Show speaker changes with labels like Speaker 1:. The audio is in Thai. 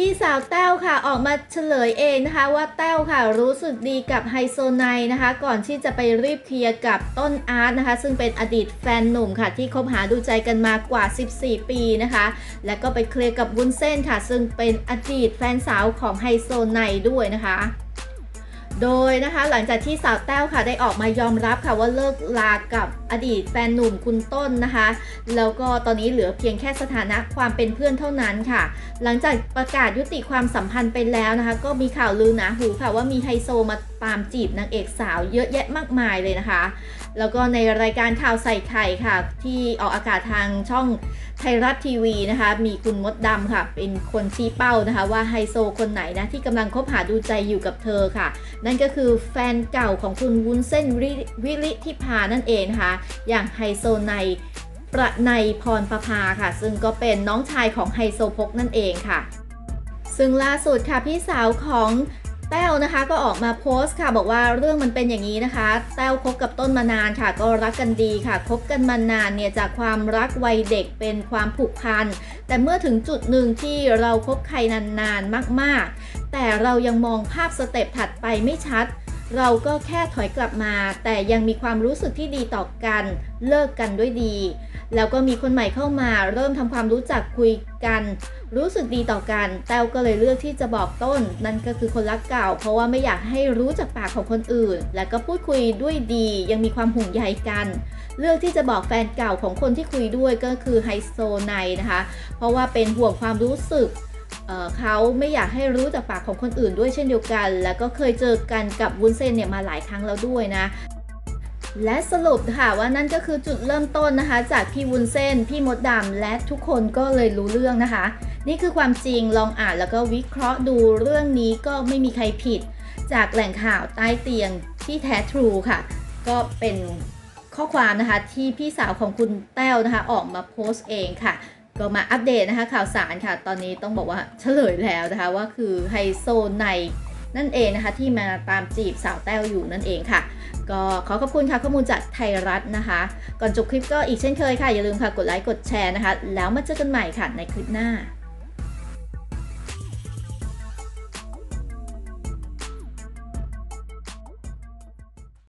Speaker 1: พี่สาวแต้วค่ะออกมาเฉลยเองนะคะ ว่าแต้วค่ะรู้สึกดีกับไฮโซไนนะคะ ก่อนที่จะไปรีบเคลียร์กับต้นอาร์ตนะคะ ซึ่งเป็นอดีตแฟนหนุ่มค่ะ ที่คบหาดูใจกันมากว่า 14 ปีนะคะ และก็ไปเคลียร์กับวุ้นเส้นค่ะ ซึ่งเป็นอดีตแฟนสาวของไฮโซไนด้วยนะคะ โดยนะคะหลังจากที่สาวแต้วค่ะได้ออกมายอมรับค่ะว่าเลิกลากับอดีตแฟนหนุ่มคุณต้นนะคะ แล้วก็ตอนนี้เหลือเพียงแค่สถานะความเป็นเพื่อนเท่านั้นค่ะ หลังจากประกาศยุติความสัมพันธ์ไปแล้วนะคะ ก็มีข่าวลือหนาหูค่ะว่ามีไฮโซมาตามจีบนางเอกสาวเยอะแยะมากมายเลยนะคะ แล้วก็ในรายการข่าวใส่ไข่ค่ะ ที่ออกอากาศทางช่องไทยรัฐทีวีนะคะ มีคุณมดดำค่ะ เป็นคนชี้เป้านะคะ ว่าไฮโซคนไหนนะ ที่กำลังคบหาดูใจอยู่กับเธอค่ะ นั่นก็คือแฟนเก่าของคุณวุ้นเส้นวิวิริทิพานั่นเองนะคะ อย่างไฮโซในประไนพรประภาค่ะ ซึ่งก็เป็นน้องชายของไฮโซพกนั่นเองค่ะซึ่งล่าสุดค่ะพี่สาวของ แต้วนะคะก็ออกมาโพสต์ค่ะ บอกว่าเรื่องมันเป็นอย่างนี้นะคะ แต้วคบกับต้นมานานค่ะ ก็รักกันดีค่ะคบกันมานานเนี่ยจากความรักวัยเด็กเป็นความผูกพันแต่เมื่อถึงจุดหนึ่งที่เราคบใครนานๆมากๆ แต่เรายังมองภาพสเต็ปถัดไปไม่ชัด เราก็แค่ถอยกลับมา แต่ยังมีความรู้สึกที่ดีต่อกัน เลิกกันด้วยดี แล้วก็มีคนใหม่เข้ามา เริ่มทำความรู้จักคุยกัน รู้สึกดีต่อกัน แต้วก็เลยเลือกที่จะบอกต้น นั่นก็คือคนรักเก่า เพราะว่าไม่อยากให้รู้จากปากของคนอื่น และก็พูดคุยด้วยดี ยังมีความห่วงใยกัน เลือกที่จะบอกแฟนเก่าของคนที่คุยด้วยก็คือไฮโซไนนะคะ เพราะว่าเป็นห่วงความรู้สึก เเขาไม่อยากให้รู้จากปากของคนอื่นด้วยเช่นเดียวกัน แล้วก็เคยเจอกันกับวุ้นเส้นเนี่ยมาหลายครั้งแล้วด้วยนะและสรุปค่ะว่านั่นก็คือจุดเริ่มต้นนะคะ จากพี่วุ้นเส้น พี่มดดำและทุกคนก็เลยรู้เรื่องนะคะ นี่คือความจริงลองอ่านแล้วก็วิเคราะห์ดูเรื่องนี้ก็ไม่มีใครผิด จากแหล่งข่าวใต้เตียงที่แท้ทรูค่ะ ก็เป็นข้อความนะคะที่พี่สาวของคุณแต้วนะคะ ออกมาโพสต์เองค่ะ ก็มาอัปเดตนะคะข่าวสารค่ะ ตอนนี้ต้องบอกว่าเฉลยแล้วนะคะว่าคือไฮโซในนั่นเองนะคะที่มาตามจีบสาวแต้วอยู่นั่นเองค่ะ ก็ขอขอบคุณค่ะข้อมูลจากไทยรัฐนะคะ ก่อนจบคลิปก็อีกเช่นเคยค่ะ อย่าลืมค่ะกดไลค์กดแชร์นะคะ แล้วมาเจอกันใหม่ค่ะในคลิปหน้า